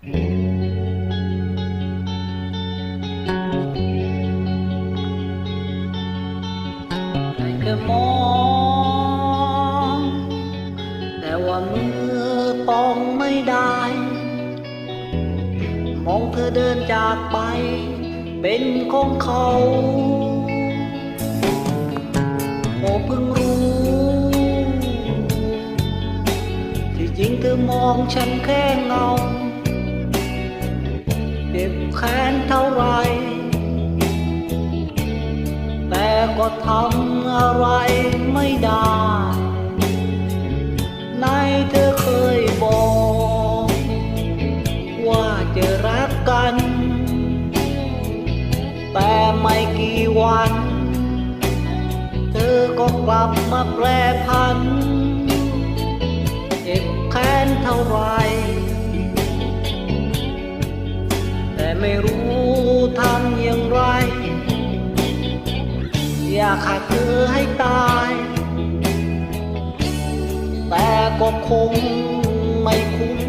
ได้แค่มองแต่ว่ามือปองไม่ได้ มองเธอเดินจากไป เป็นของเขา โอ้เพิ่งรู้ ที่จริงเธอมองฉันแค่เงา เจ็บแค้นเท่าไร แต่ก็ทำอะไรไม่ได้ในเธอเคยบอก ว่าจะรักกัน แต่ไม่กี่วัน เธอก็กลับมาแปรพัน เจ็บแค้นเท่าไร ไม่รู้ทำอย่างไร อยากขาดเธอให้ตาย แต่ก็คงไม่คุ้ม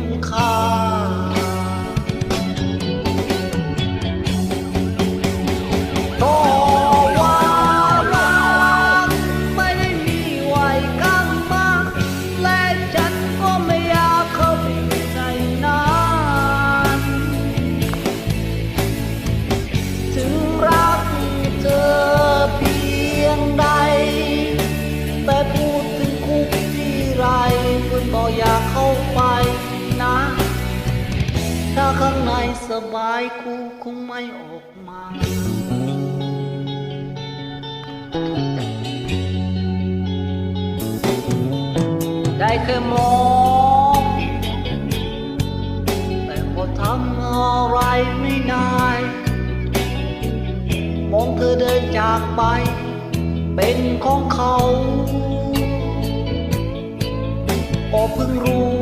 สบายคุกคงไม่ออกมาได้แค่มองแต่ก็ทำอะไรไม่ได้มองเธอเดินจากไป เป็นของเขาก็เพิ่งรู้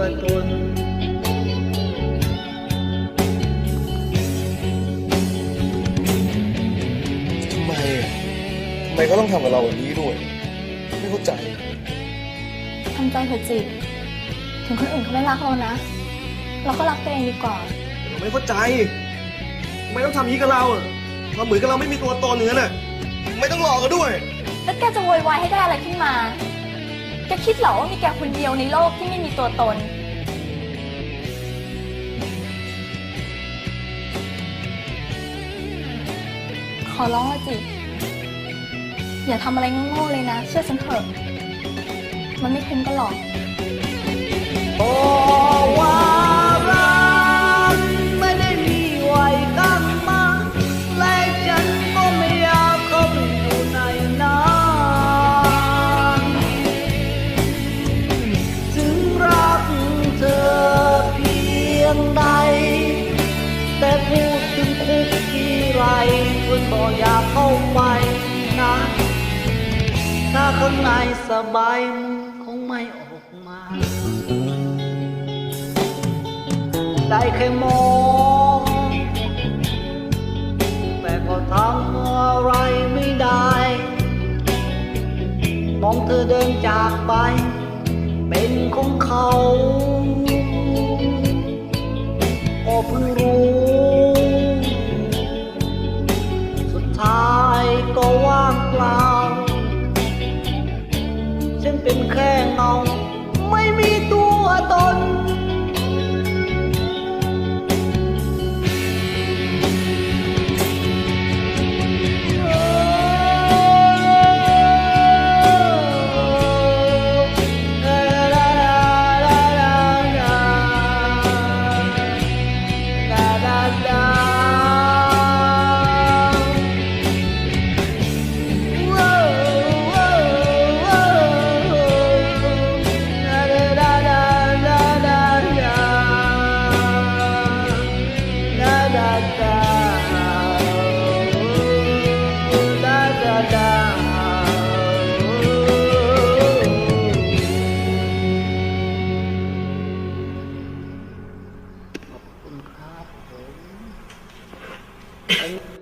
ตัวตน ทำไมอะทำไมเขาต้องทำกับเราแบบนี้ด้วย ไม่เข้าใจ ทำใจเถอะจิต ถึงคนอื่นเขาไม่รักเรานะ เราก็รักตัวเองดีกว่าเราไม่เข้าใจทำไมต้องทำอย่างนี้กับเราอะทำเหมือนกับเราไม่มีตัวตนเนื้อน่ะทำไม่ต้องหลอกกันด้วย แล้วแกจะโวยวายให้ได้อะไรขึ้นมา แกคิดเหรอว่ามีแกคนเดียวในโลกที่ไม่มีตัวตน ขอร้องละจิ อย่าทำอะไรโง่ๆเลยนะ เชื่อฉันเถอะ มันไม่คุ้มกันหรอก ก็อยากเข้าไปนะถ้าข้างในสบายมือคงไม่ออกมา ได้แค่มอง แต่ก็ทำอะไรไม่ได้ มองเธอเดินจากไป เป็นของเขา ก็เพิ่งรู้ I mean,